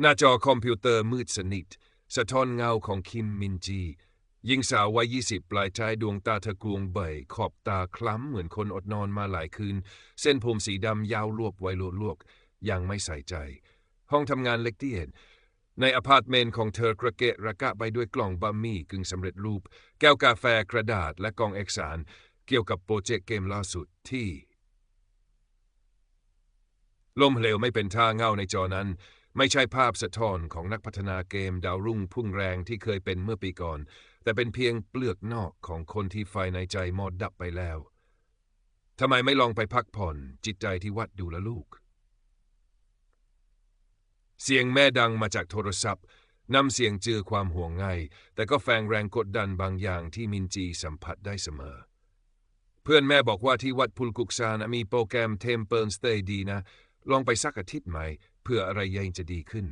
หน้าจอคอมพิวเตอร์มืดสนิท สะท้อนเงาของคิมมินจีหญิงสาววัยยี่สิบปลายชายดวงตาเธอกลวงเบยขอบตาคล้ำเหมือนคนอดนอนมาหลายคืน เส้นผมสีดำยาวรวบไว้ลวกๆยังไม่ใส่ใจ ห้องทำงานเล็กที่เห็น ในอพาร์ตเมนต์ของเธอกระเกะระกะไปด้วยกล่องบะหมี่กึ่งสำเร็จรูป แก้วกาแฟกระดาษและกล่องเอกสาร เกี่ยวกับโปรเจกต์เกมล่าสุดที่ล่มเหลวไม่เป็นท่าเงาในจอนั้น ไม่ใช่ภาพสะท้อนของนักพัฒนาเกมดาวรุ่งพุ่งแรงที่เคยเป็นเมื่อปีก่อน แต่เป็นเพียงเปลือกนอกของคนที่ไฟในใจมอดดับไปแล้วทำไมไม่ลองไปพักผ่อนจิตใจที่วัดดูละลูก เสียงแม่ดังมาจากโทรศัพท์นำเสียงเจือความห่วงใยแต่ก็แฝงแรงกดดันบางอย่างที่มินจีสัมผัสได้เสมอ เพื่อนแม่บอกว่าที่วัดพุลกุกซานมีโปรแกรมเทมเปิลสเตย์ดีนะ ลองไปสักอาทิตย์ไหม เพื่ออะไรยังจะดีขึ้น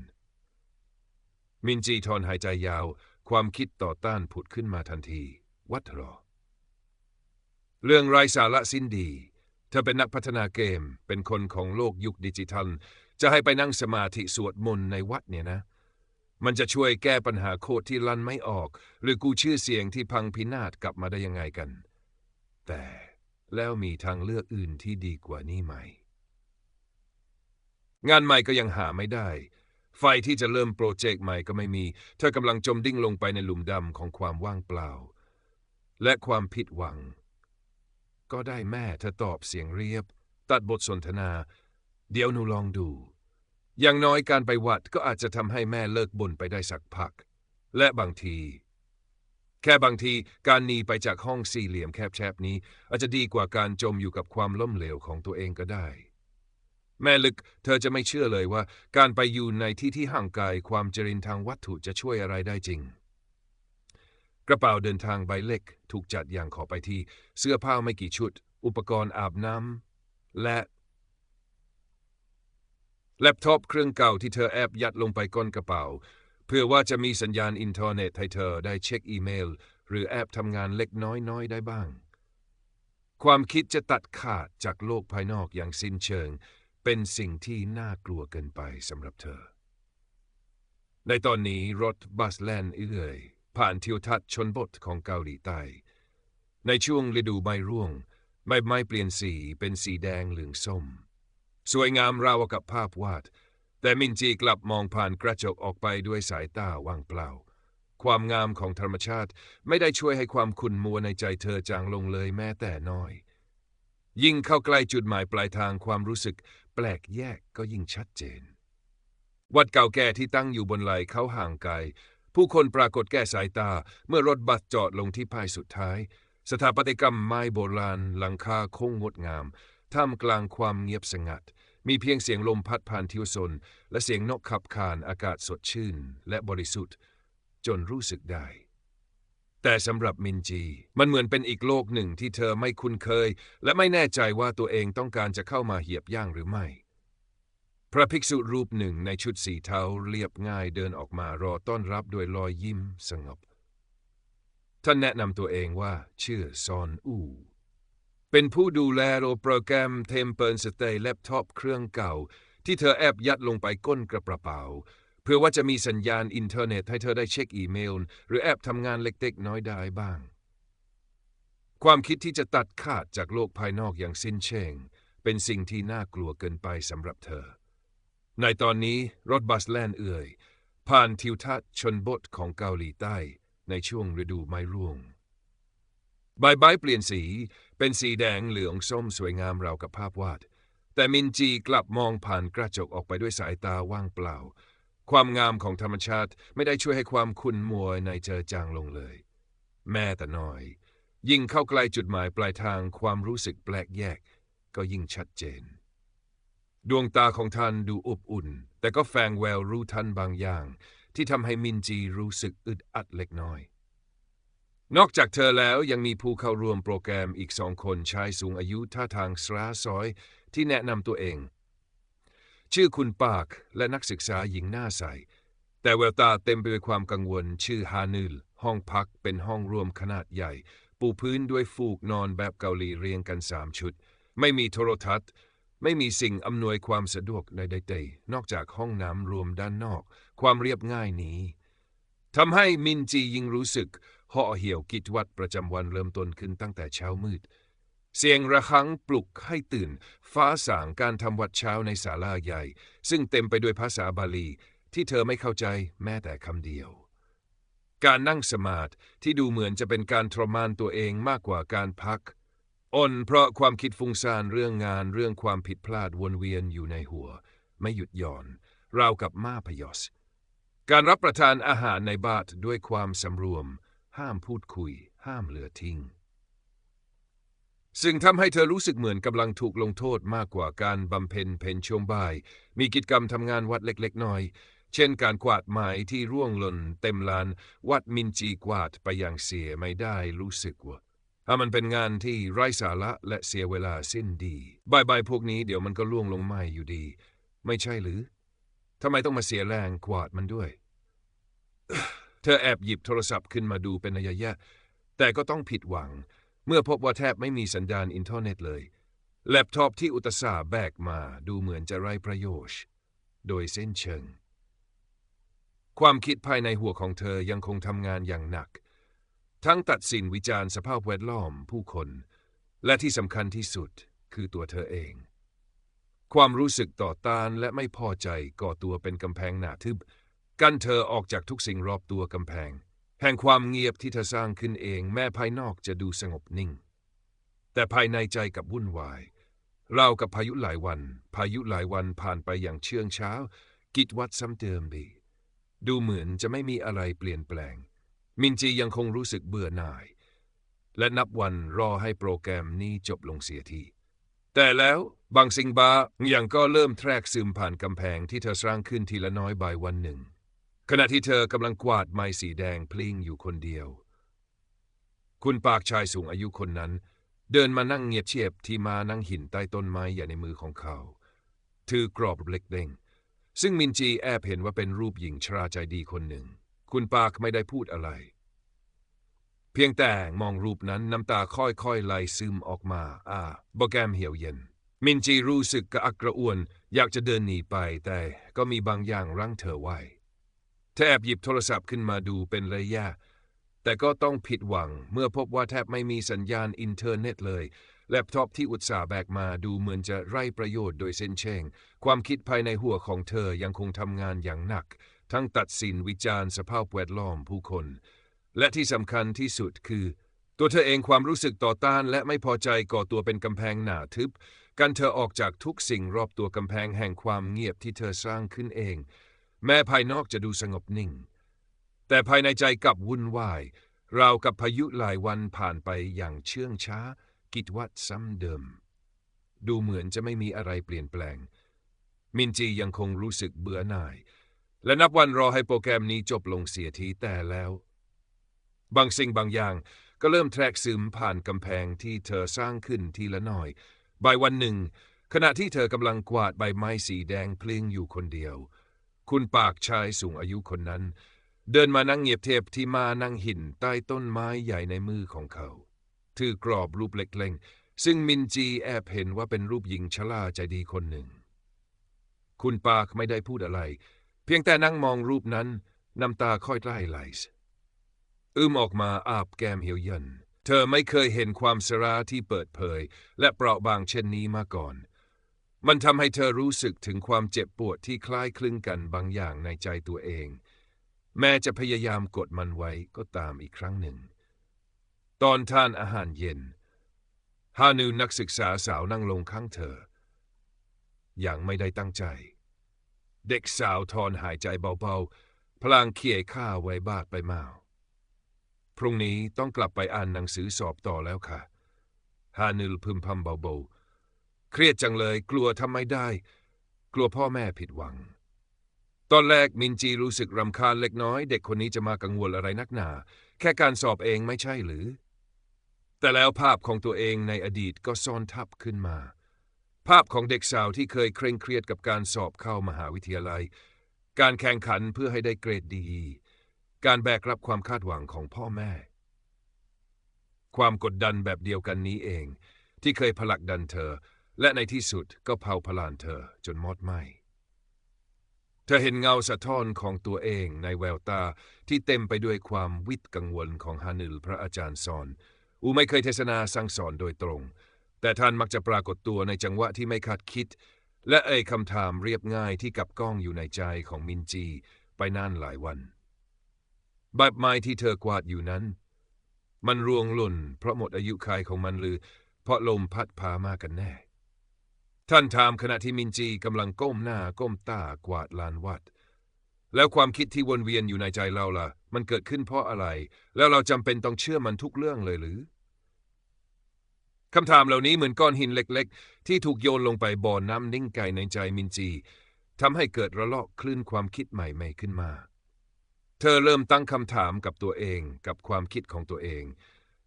มินจีทอนหายใจยาว ความคิดต่อต้านผุดขึ้นมาทันที วัดรอ เรื่องไร้สาระสิ้นดี เธอเป็นนักพัฒนาเกม เป็นคนของโลกยุคดิจิทัล จะให้ไปนั่งสมาธิสวดมนต์ในวัดเนี่ยนะ มันจะช่วยแก้ปัญหาโคตรที่ลั่นไม่ออก หรือกูชื่อเสียงที่พังพินาศกลับมาได้ยังไงกัน แต่แล้วมีทางเลือกอื่นที่ดีกว่านี้ไหม งานใหม่ก็ยังหาไม่ได้ ไฟที่จะเริ่มโปรเจกต์ใหม่ก็ไม่มี เธอกำลังจมดิ้งลงไปในหลุมดำของความว่างเปล่า และความผิดหวัง ก็ได้แม่เธอตอบเสียงเรียบ ตัดบทสนทนา เดี๋ยวหนูลองดู อย่างน้อยการไปวัดก็อาจจะทำให้แม่เลิกบ่นไปได้สักพัก และบางที แค่บางทีการหนีไปจากห้องสี่เหลี่ยมแคบๆนี้ อาจจะดีกว่าการจมอยู่กับความล้มเหลวของตัวเองก็ได้ แม่ลึกเธอจะไม่เชื่อเลยว่า การไปอยู่ในที่ที่ห่างไกลความเจริญทางวัตถุจะช่วยอะไรได้จริง กระเป๋าเดินทางใบเล็กถูกจัดอย่างขอไปที่ เสื้อผ้าไม่กี่ชุด อุปกรณ์อาบน้ำและแล็ปท็อปเครื่องเก่าที่เธอแอบยัดลงไปก้นกระเป๋า เพื่อว่าจะมีสัญญาณอินเทอร์เน็ตให้เธอได้เช็คอีเมล หรือแอบทำงานเล็กน้อยๆได้บ้าง ความคิดจะตัดขาดจากโลกภายนอกอย่างสิ้นเชิง เป็นสิ่งที่น่ากลัวเกินไปสำหรับเธอ ในตอนนี้รถบัสแลนเอื่อยผ่านทิวทัศน์ชนบทของเกาหลีใต้ ในช่วงฤดูใบร่วงใบไม้เปลี่ยนสีเป็นสีแดงเหลืองส้ม สวยงามราวกับภาพวาด แต่มินจีกลับมองผ่านกระจกออกไปด้วยสายตาว่างเปล่า ความงามของธรรมชาติไม่ได้ช่วยให้ความขุ่นมัวในใจเธอจางลงเลยแม้แต่น้อย ยิ่งเข้าใกล้จุดหมายปลายทางความรู้สึก แปลกแยกก็ยิ่งชัดเจน วัดเก่าแก่ที่ตั้งอยู่บนไหลเขาห่างไกล ผู้คนปรากฏแก้สายตาเมื่อรถบัสจอดลงที่ป้ายสุดท้าย สถาปัตยกรรมไม้โบราณ หลังคาโค้งงดงาม ท่ามกลางความเงียบสงัด มีเพียงเสียงลมพัดผ่านทิวสน และเสียงนกขับขานอากาศสดชื่น และบริสุทธิ์ จนรู้สึกได้ แต่สำหรับมินจี มันเหมือนเป็นอีกโลกหนึ่งที่เธอไม่คุ้นเคย และไม่แน่ใจว่าตัวเองต้องการจะเข้ามาเหยียบย่างหรือไม่ พระภิกษุรูปหนึ่งในชุดสีเทาเรียบง่ายเดินออกมารอต้อนรับด้วยรอยยิ้มสงบ ท่านแนะนำตัวเองว่าชื่อซอนอู เป็นผู้ดูแลโปรแกรมเทมเปิลสเตย์แล็ปท็อปเครื่องเก่า ที่เธอแอบยัดลงไปก้นกระเป๋า เพื่อว่าจะมีสัญญาณอินเทอร์เน็ตให้เธอได้เช็คอีเมล หรือแอบทำงานเล็กๆ น้อยได้บ้าง ความคิดที่จะตัดขาดจากโลกภายนอกอย่างสิ้นเชิงเป็นสิ่งที่น่ากลัวเกินไปสำหรับเธอ ในตอนนี้รถบัสแล่นเอื่อย ผ่านทิวทัศน์ชนบทของเกาหลีใต้ในช่วงฤดูไม้ร่วงใบไม้เปลี่ยนสีเป็นสีแดงเหลืองส้มสวยงามราวกับภาพวาด แต่มินจีกลับมองผ่านกระจกออกไปด้วยสายตาว่างเปล่า ความงามของธรรมชาติไม่ได้ช่วยให้ความคุ้นมัวในเจอจางลงเลย แม่แต่น้อย ยิ่งเข้าใกล้จุดหมายปลายทางความรู้สึกแปลกแยก ก็ยิ่งชัดเจน ดวงตาของท่านดูอบอุ่น แต่ก็แฝงแววรู้ทันบางอย่าง ที่ทำให้มินจีรู้สึกอึดอัดเล็กน้อย นอกจากเธอแล้วยังมีผู้เข้าร่วมโปรแกรมอีกสองคนชายสูงอายุท่าทางสราซอยที่แนะนำตัวเอง ชื่อคุณปากและนักศึกษาหญิงหน้าใส แต่แววตาเต็มไปด้วยความกังวล ชื่อฮานึลห้องพักเป็นห้องรวมขนาดใหญ่ ปูพื้นด้วยฟูกนอนแบบเกาหลีเรียงกันสามชุด ไม่มีโทรทัศน์ ไม่มีสิ่งอำนวยความสะดวกใดๆนอกจากห้องน้ำรวมด้านนอก ความเรียบง่ายนี้ทำให้มินจียิ่งรู้สึกห่อเหี่ยวกิจวัตรประจำวันเริ่มต้นขึ้นตั้งแต่เช้ามืด เสียงระฆังปลุกให้ตื่น ฟ้าสางการทำวัดเช้าในศาลาใหญ่ ซึ่งเต็มไปด้วยภาษาบาลี ที่เธอไม่เข้าใจแม้แต่คำเดียว การนั่งสมาธิที่ดูเหมือนจะเป็นการทรมานตัวเองมากกว่าการพัก อ่อนเพราะความคิดฟุ้งซ่านเรื่องงานเรื่องความผิดพลาดวนเวียนอยู่ในหัว ไม่หยุดหย่อน ราวกับม้าพยศการรับประทานอาหารในบาทด้วยความสำรวม ห้ามพูดคุย ห้ามเหลือทิ้ง ซึ่งทำให้เธอรู้สึกเหมือนกำลังถูกลงโทษมากกว่าการบำเพ็ญเพนช่วงบ่าย มีกิจกรรมทำงานวัดเล็ก ๆ น้อย เช่นการกวาดไม้ที่ร่วงหล่นเต็มลาน วัดมินจีกวาดไปอย่างเสียไม่ได้รู้สึกว่าถ้ามันเป็นงานที่ไร้สาระและเสียเวลาสิ้นดีบายบายพวกนี้เดี๋ยวมันก็ล่วงลงไม่อยู่ดี ไม่ใช่หรือทำไมต้องมาเสียแรงกวาดมันด้วย เธอแอบหยิบโทรศัพท์ขึ้นมาดูเป็นระยะ แต่ก็ต้องผิดหวัง เมื่อพบว่าแทบไม่มีสัญญาณอินเทอร์เน็ตเลย แล็ปท็อปที่อุตสาห์แบกมาดูเหมือนจะไร้ประโยชน์ โดยเส้นเชิง ความคิดภายในหัวของเธอยังคงทำงานอย่างหนัก ทั้งตัดสินวิจารณ์สภาพแวดล้อมผู้คน และที่สำคัญที่สุดคือตัวเธอเอง ความรู้สึกต่อต้านและไม่พอใจก่อตัวเป็นกำแพงหนาทึบ กั้นเธอออกจากทุกสิ่งรอบตัวกำแพง แห่งความเงียบที่เธอสร้างขึ้นเองแม้ภายนอกจะดูสงบนิ่ง แต่ภายในใจกับวุ่นวายเรากับพายุหลายวัน พายุหลายวันผ่านไปอย่างเชื่องช้า กิจวัตรซ้ำเดิมดี ดูเหมือนจะไม่มีอะไรเปลี่ยนแปลง มินจียังคงรู้สึกเบื่อหน่าย และนับวันรอให้โปรแกรมนี้จบลงเสียที แต่แล้วบางสิ่งบาอย่างก็เริ่มแทรกซึมผ่านกำแพงที่เธอสร้างขึ้นทีละน้อยบ่ายวันหนึ่ง ขณะที่เธอกำลังกวาดไม้สีแดงพลิ้งอยู่คนเดียว คุณปากชายสูงอายุคนนั้น เดินมานั่งเงียบเชียบที่มานั่งหินใต้ต้นไม้ใหญ่ในมือของเขา ถือกรอบเล็กเด้งซึ่งมินจีแอบเห็นว่าเป็นรูปหญิงชราใจดีคนหนึ่ง คุณปากไม่ได้พูดอะไร เพียงแต่มองรูปนั้นน้ำตาค่อยๆไหลซึมออกมา อ่าบแกมเหี่ยวเย็น มินจีรู้สึกกระอักกระอ่วน อยากจะเดินหนีไป แต่ก็มีบางอย่างรั้งเธอไว้ แอบหยิบโทรศัพท์ขึ้นมาดูเป็นระยะ แต่ก็ต้องผิดหวังเมื่อพบว่าแทบไม่มีสัญญาณอินเทอร์เน็ตเลย แล็ปท็อปที่อุตส่าห์แบกมาดูเหมือนจะไร้ประโยชน์โดยเส้นเชิงความคิดภายในหัวของเธอยังคงทำงานอย่างหนัก ทั้งตัดสินวิจารณ์สภาพแวดล้อมผู้คน และที่สำคัญที่สุดคือ ตัวเธอเองความรู้สึกต่อต้านและไม่พอใจก่อตัวเป็นกำแพงหนาทึบกันเธอออกจากทุกสิ่งรอบตัวกำแพงแห่งความเงียบที่เธอสร้างขึ้นเอง แม้ภายนอกจะดูสงบนิ่ง แต่ภายในใจกลับวุ่นวาย ราวกับพายุหลายวันผ่านไปอย่างเชื่องช้า กิจวัตรซ้ำเดิม ดูเหมือนจะไม่มีอะไรเปลี่ยนแปลง มินจียังคงรู้สึกเบื่อหน่าย และนับวันรอให้โปรแกรมนี้จบลงเสียทีแต่แล้ว บางสิ่งบางอย่างก็เริ่มแทรกซึมผ่านกำแพงที่เธอสร้างขึ้นทีละหน่อยบ่ายวันหนึ่ง ขณะที่เธอกำลังกวาดใบไม้สีแดงเพลิงอยู่คนเดียว คุณปากชายสูงอายุคนนั้น เดินมานั่งเงียบเทพที่มานั่งหินใต้ต้นไม้ใหญ่ในมือของเขา ถือกรอบรูปเล็กๆซึ่งมินจีแอบเห็นว่าเป็นรูปหญิงชราใจดีคนหนึ่ง คุณปากไม่ได้พูดอะไร เพียงแต่นั่งมองรูปนั้นน้ำตาค่อยไล่ไหลอึมออกมาอาบแก้มเหี่ยวเย็นเธอไม่เคยเห็นความสราที่เปิดเผย และเปราะบางเช่นนี้มาก่อน มันทำให้เธอรู้สึกถึงความเจ็บปวดที่คล้ายคลึงกันบางอย่างในใจตัวเอง แม้จะพยายามกดมันไว้ก็ตามอีกครั้งหนึ่ง ตอนทานอาหารเย็น ฮานูนักศึกษาสาวนั่งลงข้างเธอ อย่างไม่ได้ตั้งใจ เด็กสาวทอนหายใจเบาๆ พลางเขี่ยข้าไว้บาดไปมาพรุ่งนี้ต้องกลับไปอ่านหนังสือสอบต่อแล้วค่ะ ฮานิลพึมพำเบาๆ เครียดจังเลยกลัวทำไม่ได้ กลัวพ่อแม่ผิดหวัง ตอนแรกมินจีรู้สึกรำคาญเล็กน้อย เด็กคนนี้จะมากังวลอะไรนักหนา แค่การสอบเองไม่ใช่หรือ แต่แล้วภาพของตัวเองในอดีตก็ซ่อนทับขึ้นมา ภาพของเด็กสาวที่เคยเคร่งเครียดกับการสอบเข้ามหาวิทยาลัย การแข่งขันเพื่อให้ได้เกรดดี การแบกรับความคาดหวังของพ่อแม่ ความกดดันแบบเดียวกันนี้เอง ที่เคยผลักดันเธอ และในที่สุดก็เผาพลานเธอจนมอดไหม้ เธอเห็นเงาสะท้อนของตัวเองในแววตาที่เต็มไปด้วยความวิตกังวลของฮานิลพระอาจารย์สอน อูไม่เคยเทศนาสั่งสอนโดยตรง แต่ท่านมักจะปรากฏตัวในจังหวะที่ไม่คาดคิด และเอ่ยคำถามเรียบง่ายที่กับก้องอยู่ในใจของมินจีไปนานหลายวันใบไม้ที่เธอกวาดอยู่นั้น มันรวงหล่นเพราะหมดอายุขัยของมันหรือ เพราะลมพัดพามากันแน่ ท่านถามขณะที่มินจีกำลังก้มหน้าก้มตากวาดลานวัด แล้วความคิดที่วนเวียนอยู่ในใจเราล่ะ มันเกิดขึ้นเพราะอะไร แล้วเราจำเป็นต้องเชื่อมันทุกเรื่องเลยหรือคำถามเหล่านี้เหมือนก้อนหินเล็ก ๆ ที่ถูกโยนลงไปบ่อน้ำนิ่งไก่ในใจมินจีทำให้เกิดระลอกคลื่นความคิดใหม่ๆขึ้นมา เธอเริ่มตั้งคำถามกับตัวเอง กับความคิดของตัวเอง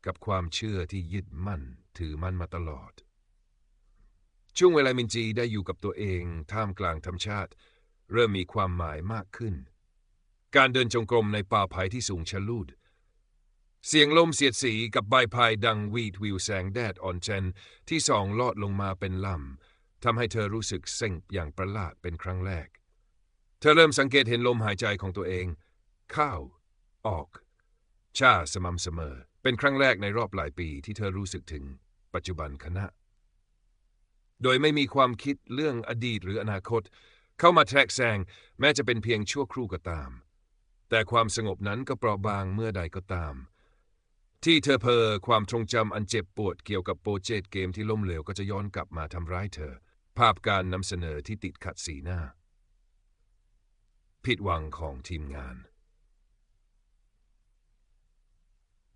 กับความเชื่อที่ยึดมั่น ถือมั่นมาตลอด ช่วงเวลามินจีได้อยู่กับตัวเองท่ามกลางธรรมชาติ เริ่มมีความหมายมากขึ้น การเดินจงกรมในป่าไผ่ที่สูงชะลูด เสียงลมเสียดสีกับใบพายดังวีดวิวแสงแดดอ่อนเจนที่ส่องลอดลงมาเป็นลำทำให้เธอรู้สึกเซ็งอย่างประหลาดเป็นครั้งแรก เธอเริ่มสังเกตเห็นลมหายใจของตัวเอง เข้า ออก ชาสม่ำเสมอ เป็นครั้งแรกในรอบหลายปีที่เธอรู้สึกถึงปัจจุบันขณะ โดยไม่มีความคิดเรื่องอดีตหรืออนาคต เข้ามาแทรกแซงแม้จะเป็นเพียงชั่วครู่ก็ตาม แต่ความสงบนั้นก็เปราะบางเมื่อใดก็ตาม ที่เธอเพอความทรงจำอันเจ็บปวดเกี่ยวกับโปรเจกต์เกมที่ล้มเหลวก็จะย้อนกลับมาทำร้ายเธอ ภาพการนำเสนอที่ติดขัดสีหน้า ผิดหวังของทีมงาน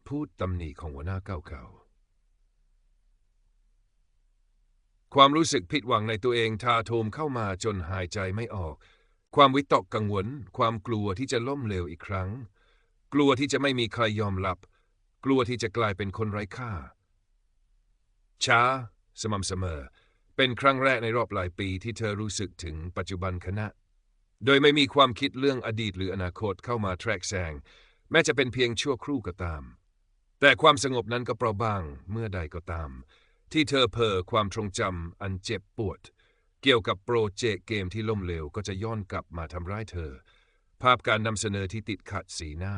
พูดตำหนิของหัวหน้าเก่า ความรู้สึกผิดหวังในตัวเองทาโทมเข้ามาจนหายใจไม่ออก ความวิตกกังวล ความกลัวที่จะล้มเหลวอีกครั้ง กลัวที่จะไม่มีใครยอมรับ กลัวที่จะกลายเป็นคนไร้ค่า ช้า สม่ำเสมอ เป็นครั้งแรกในรอบหลายปีที่เธอรู้สึกถึงปัจจุบันขณะ โดยไม่มีความคิดเรื่องอดีตหรืออนาคตเข้ามาแทรกแซง แม้จะเป็นเพียงชั่วครู่ก็ตาม แต่ความสงบนั้นก็เปราะบางเมื่อใดก็ตาม ที่เธอเพ้อความทรงจำอันเจ็บปวด เกี่ยวกับโปรเจกต์เกมที่ล่มเหลวก็จะย้อนกลับมาทำร้ายเธอ ภาพการนำเสนอที่ติดขัดสีหน้า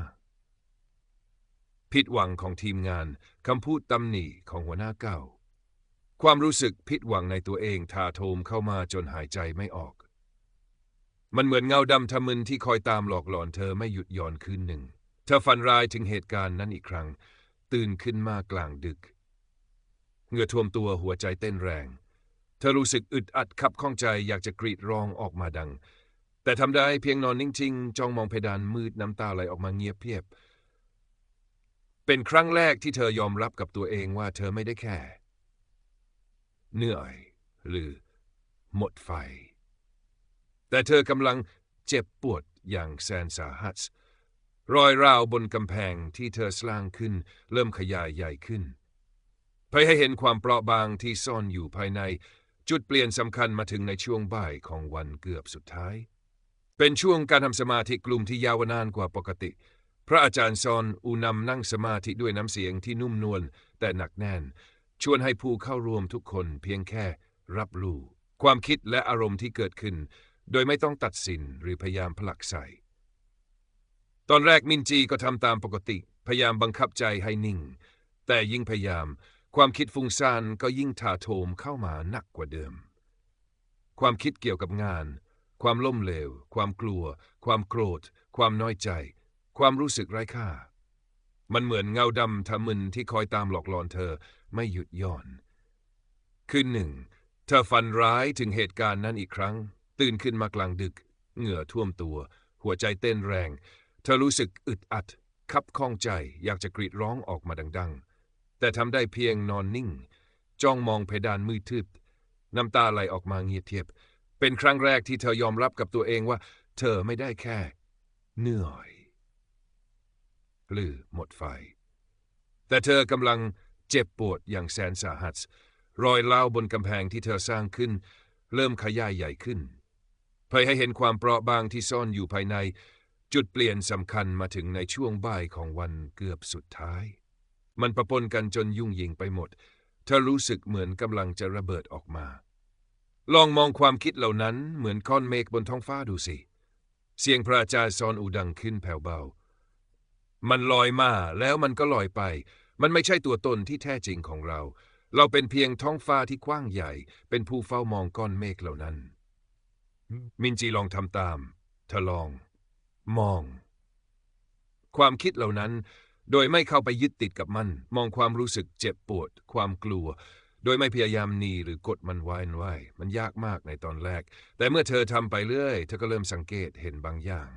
ผิดหวังของทีมงานคำพูดตำหนิของหัวหน้าเก่า ความรู้สึกผิดหวังในตัวเองทาโทมเข้ามาจนหายใจไม่ออก มันเหมือนเงาดำทะมึนที่คอยตามหลอกหลอนเธอไม่หยุดย่อนคืนหนึ่ง เธอฝันร้ายถึงเหตุการณ์นั้นอีกครั้ง ตื่นขึ้นมากลางดึก เหงื่อท่วมตัวหัวใจเต้นแรง เธอรู้สึกอึดอัดขับข้องใจอยากจะกรีดร้องออกมาดัง แต่ทำได้เพียงนอนนิ่งๆจ้องมองเพดานมืดน้ำตาไหลออกมาเงียบเพียบ เป็นครั้งแรกที่เธอยอมรับกับตัวเองว่าเธอไม่ได้แค่ เหนื่อย หรือ หมดไฟ แต่เธอกำลังเจ็บปวดอย่างแสนสาหัสรอยราวบนกำแพงที่เธอสร้างขึ้น เริ่มขยายใหญ่ขึ้น เพื่อให้เห็นความเปราะบางที่ซ่อนอยู่ภายใน จุดเปลี่ยนสำคัญมาถึงในช่วงบ่ายของวันเกือบสุดท้าย เป็นช่วงการทำสมาธิกลุ่มที่ยาวนานกว่าปกติ พระอาจารย์ซอนอูนำนั่งสมาธิด้วยน้ำเสียงที่นุ่มนวลแต่หนักแน่น ชวนให้ผู้เข้าร่วมทุกคนเพียงแค่รับรู้ความคิดและอารมณ์ที่เกิดขึ้น โดยไม่ต้องตัดสินหรือพยายามผลักใส่ตอนแรกมินจีก็ทำตามปกติ พยายามบังคับใจให้นิ่ง แต่ยิ่งพยายาม ความคิดฟุ้งซ่านก็ยิ่งถาโถมเข้ามาหนักกว่าเดิม ความคิดเกี่ยวกับงาน ความล้มเหลว ความกลัว ความโกรธ ความน้อยใจ ความรู้สึกไร้ค่า มันเหมือนเงาดำทะมึนที่คอยตามหลอกหลอนเธอไม่หยุดย่อน คืนหนึ่งเธอฝันร้ายถึงเหตุการณ์นั้นอีกครั้ง ตื่นขึ้นมากลางดึก เหงื่อท่วมตัว หัวใจเต้นแรง เธอรู้สึกอึดอัด คับข้องใจ อยากจะกรีดร้องออกมาดัง ๆ แต่ทำได้เพียงนอนนิ่ง จ้องมองเพดานมืดทึบ น้ำตาไหลออกมาเงียเทียบ เป็นครั้งแรกที่เธอยอมรับกับตัวเองว่า เธอไม่ได้แค่เหนื่อยหรือหมดไฟ แต่เธอกำลังเจ็บปวดอย่างแสนสาหัส รอยเล่าบนกำแพงที่เธอสร้างขึ้น เริ่มขยายใหญ่ขึ้นเพื่อให้เห็นความเปราะบางที่ซ่อนอยู่ภายใน จุดเปลี่ยนสำคัญมาถึงในช่วงบ่ายของวันเกือบสุดท้าย มันประปนกันจนยุ่งยิงไปหมด เธอรู้สึกเหมือนกำลังจะระเบิดออกมา ลองมองความคิดเหล่านั้นเหมือนก้อนเมฆบนท้องฟ้าดูสิ เสียงพระอาจารย์ซอนอูดังขึ้นแผ่วเบา มันลอยมาแล้วมันก็ลอยไป มันไม่ใช่ตัวตนที่แท้จริงของเรา เราเป็นเพียงท้องฟ้าที่กว้างใหญ่ เป็นผู้เฝ้ามองก้อนเมฆเหล่านั้น มินจีลองทำตามเธอลอง มอง ความคิดเหล่านั้น โดยไม่เข้าไปยึดติดกับมัน มองความรู้สึกเจ็บปวด ความกลัว โดยไม่พยายามหนีหรือกดมันไว้ไว้ มันยากมากในตอนแรก แต่เมื่อเธอทำไปเรื่อย เธอก็เริ่มสังเกตเห็นบางอย่าง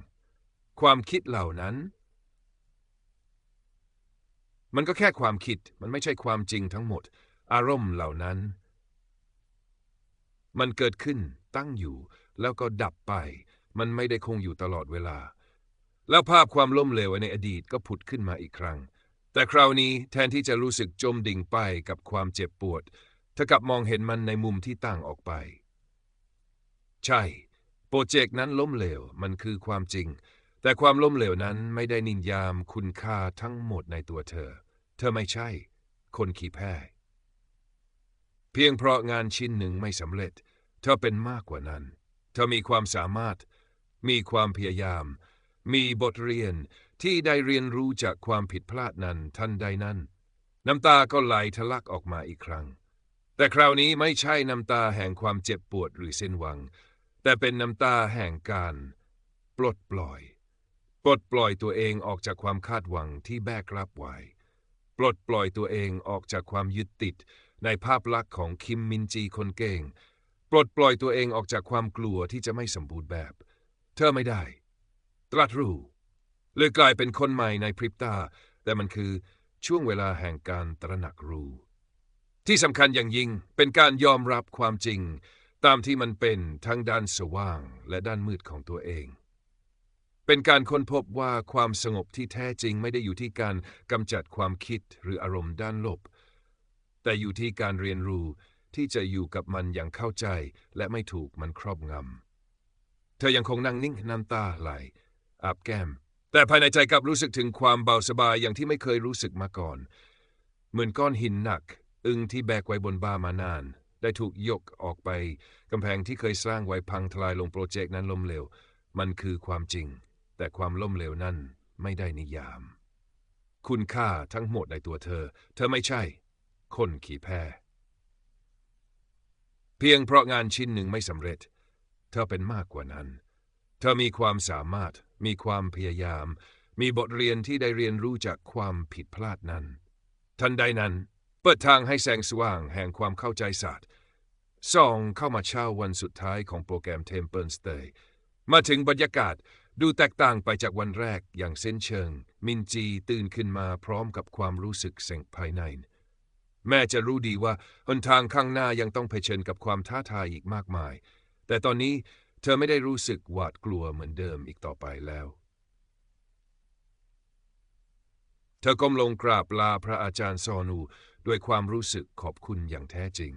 ความคิดเหล่านั้น มันก็แค่ความคิด มันไม่ใช่ความจริงทั้งหมด อารมณ์เหล่านั้น มันเกิดขึ้นตั้งอยู่ แล้วก็ดับไป มันไม่ได้คงอยู่ตลอดเวลา แล้วภาพความล้มเหลวในอดีตก็ผุดขึ้นมาอีกครั้ง แต่คราวนี้แทนที่จะรู้สึกจมดิ่งไปกับความเจ็บปวดเธอกลับมองเห็นมันในมุมที่ต่างออกไป ใช่ โปรเจกต์นั้นล้มเหลวมันคือความจริง แต่ความล้มเหลวนั้นไม่ได้นินยามคุณค่าทั้งหมดในตัวเธอ เธอไม่ใช่ คนขี้แพ้ เพียงเพราะงานชิ้นหนึ่งไม่สำเร็จ เธอเป็นมากกว่านั้น เธอมีความสามารถ มีความพยายาม มีบทเรียนที่ได้เรียนรู้จากความผิดพลาดนั้นทันใดนั้น น้ำตาก็ไหลทะลักออกมาอีกครั้ง แต่คราวนี้ไม่ใช่น้ำตาแห่งความเจ็บปวดหรือเส้นหวัง แต่เป็นน้ำตาแห่งการ ปลดปล่อย ปลดปล่อยตัวเองออกจากความคาดหวังที่แบกรับไว้ ปลดปล่อยตัวเองออกจากความยึดติดในภาพลักษณ์ของคิมมินจีคนเก่ง ปลดปล่อยตัวเองออกจากความกลัวที่จะไม่สมบูรณ์แบบ เธอไม่ได้ ตรัสรู้เลยกลายเป็นคนใหม่ในพริบตา แต่มันคือช่วงเวลาแห่งการตระหนักรู้ ที่สำคัญอย่างยิ่งเป็นการยอมรับความจริง ตามที่มันเป็นทั้งด้านสว่างและด้านมืดของตัวเอง เป็นการค้นพบว่าความสงบที่แท้จริงไม่ได้อยู่ที่การกำจัดความคิดหรืออารมณ์ด้านลบ แต่อยู่ที่การเรียนรู้ที่จะอยู่กับมันอย่างเข้าใจและไม่ถูกมันครอบงำ เธอยังคงนั่งนิ่งน้ำตาไหล อาบแก้ม แต่ภายในใจกลับรู้สึกถึงความเบาสบายอย่างที่ไม่เคยรู้สึกมาก่อน เหมือนก้อนหินหนัก อึงที่แบกไว้บนบ่ามานาน ได้ถูกยกออกไป กำแพงที่เคยสร้างไว้พังทลายลงโปรเจกต์นั้นล้มเหลว มันคือความจริง แต่ความล้มเหลวนั้นไม่ได้นิยาม คุณค่าทั้งหมดในตัวเธอ เธอไม่ใช่ คนขี่แพ้เพียงเพราะงานชิ้นหนึ่งไม่สำเร็จ เธอเป็นมากกว่านั้น เธอมีความสามารถ มีความพยายาม มีบทเรียนที่ได้เรียนรู้จากความผิดพลาดนั้น ทันใดนั้น เปิดทางให้แสงสว่างแห่งความเข้าใจศาสตร์ส่องเข้ามาเช้าวันสุดท้ายของโปรแกรม Temple Stay มาถึงบรรยากาศดูแตกต่างไปจากวันแรกอย่างเส้นเชิง มินจีตื่นขึ้นมาพร้อมกับความรู้สึกเสงภายใน แม่จะรู้ดีว่าหนทางข้างหน้ายังต้องเผชิญกับความท้าทายอีกมากมาย แต่ตอนนี้ เธอไม่ได้รู้สึกหวาดกลัวเหมือนเดิมอีกต่อไปแล้ว เธอก้มลงกราบลาพระอาจารย์ซอนูด้วยความรู้สึกขอบคุณอย่างแท้จริง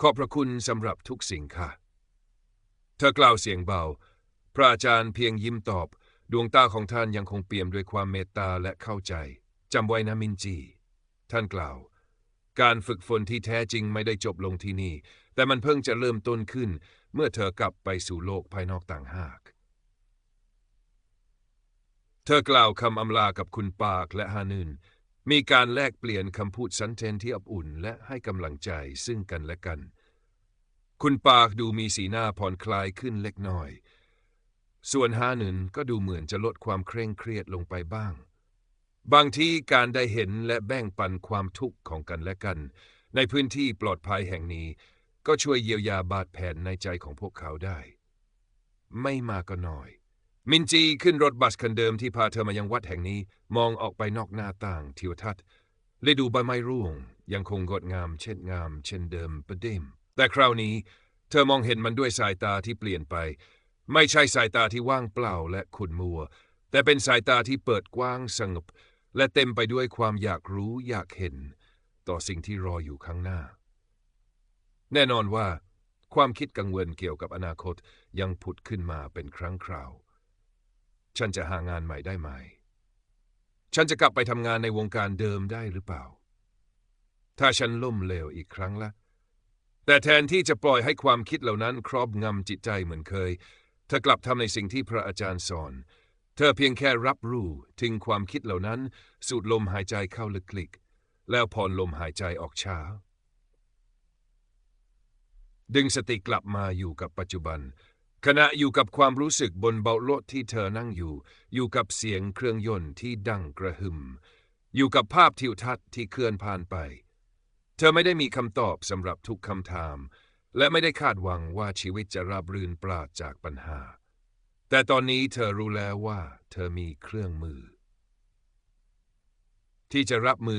ขอบพระคุณสำหรับทุกสิ่งค่ะ เธอกล่าวเสียงเบา พระอาจารย์เพียงยิ้มตอบ ดวงตาของท่านยังคงเปี่ยมด้วยความเมตตาและเข้าใจจำไว้นะมินจี ท่านกล่าว การฝึกฝนที่แท้จริงไม่ได้จบลงที่นี่ แต่มันเพิ่งจะเริ่มต้นขึ้น เมื่อเธอกลับไปสู่โลกภายนอกต่างหาก เธอกล่าวคำอำลากับคุณปากและฮานึนมีการแลกเปลี่ยนคำพูดสันเทนที่อบอุ่น และให้กำลังใจซึ่งกันและกัน คุณปากดูมีสีหน้าผ่อนคลายขึ้นเล็กน้อย ส่วนฮานึนก็ดูเหมือนจะลดความเคร่งเครียดลงไปบ้าง บางทีการได้เห็นและแบ่งปันความทุกข์ของกันและกัน ในพื้นที่ปลอดภัยแห่งนี้ ก็ช่วยเยียวยาบาดแผลในใจของพวกเขาได้ ไม่มาก็น้อย มินจีขึ้นรถบัสคันเดิมที่พาเธอมายังวัดแห่งนี้ มองออกไปนอกหน้าต่างทิวทัศน์ฤดูใบไม้ร่วง ยังคงงดงามเช่นงาม เช่นเดิมประเดิมแต่คราวนี้ เธอมองเห็นมันด้วยสายตาที่เปลี่ยนไป ไม่ใช่สายตาที่ว่างเปล่าและขุ่นมัว แต่เป็นสายตาที่เปิดกว้างสงบ และเต็มไปด้วยความอยากรู้อยากเห็น ต่อสิ่งที่รออยู่ข้างหน้า แน่นอนว่า ความคิดกังวลเกี่ยวกับอนาคตยังผุดขึ้นมาเป็นครั้งคราว ฉันจะหางานใหม่ได้ไหม ฉันจะกลับไปทำงานในวงการเดิมได้หรือเปล่า ถ้าฉันล้มเหลวอีกครั้งละ แต่แทนที่จะปล่อยให้ความคิดเหล่านั้นครอบงำจิตใจเหมือนเคย เธอกลับทำในสิ่งที่พระอาจารย์สอน เธอเพียงแค่รับรู้ถึงความคิดเหล่านั้น สูดลมหายใจเข้าลึกๆแล้วผ่อนลมหายใจออกช้า ดึงสติกลับมาอยู่กับปัจจุบัน ขณะอยู่กับความรู้สึกบนเบาะรถที่เธอนั่งอยู่ อยู่กับเสียงเครื่องยนต์ที่ดังกระหึ่ม อยู่กับภาพทิวทัศน์ที่เคลื่อนผ่านไป เธอไม่ได้มีคำตอบสำหรับทุกคำถาม และไม่ได้คาดหวังว่าชีวิตจะราบรื่นปราศจากปัญหา แต่ตอนนี้เธอรู้แล้วว่า เธอมีเครื่องมือ ที่จะรับมือ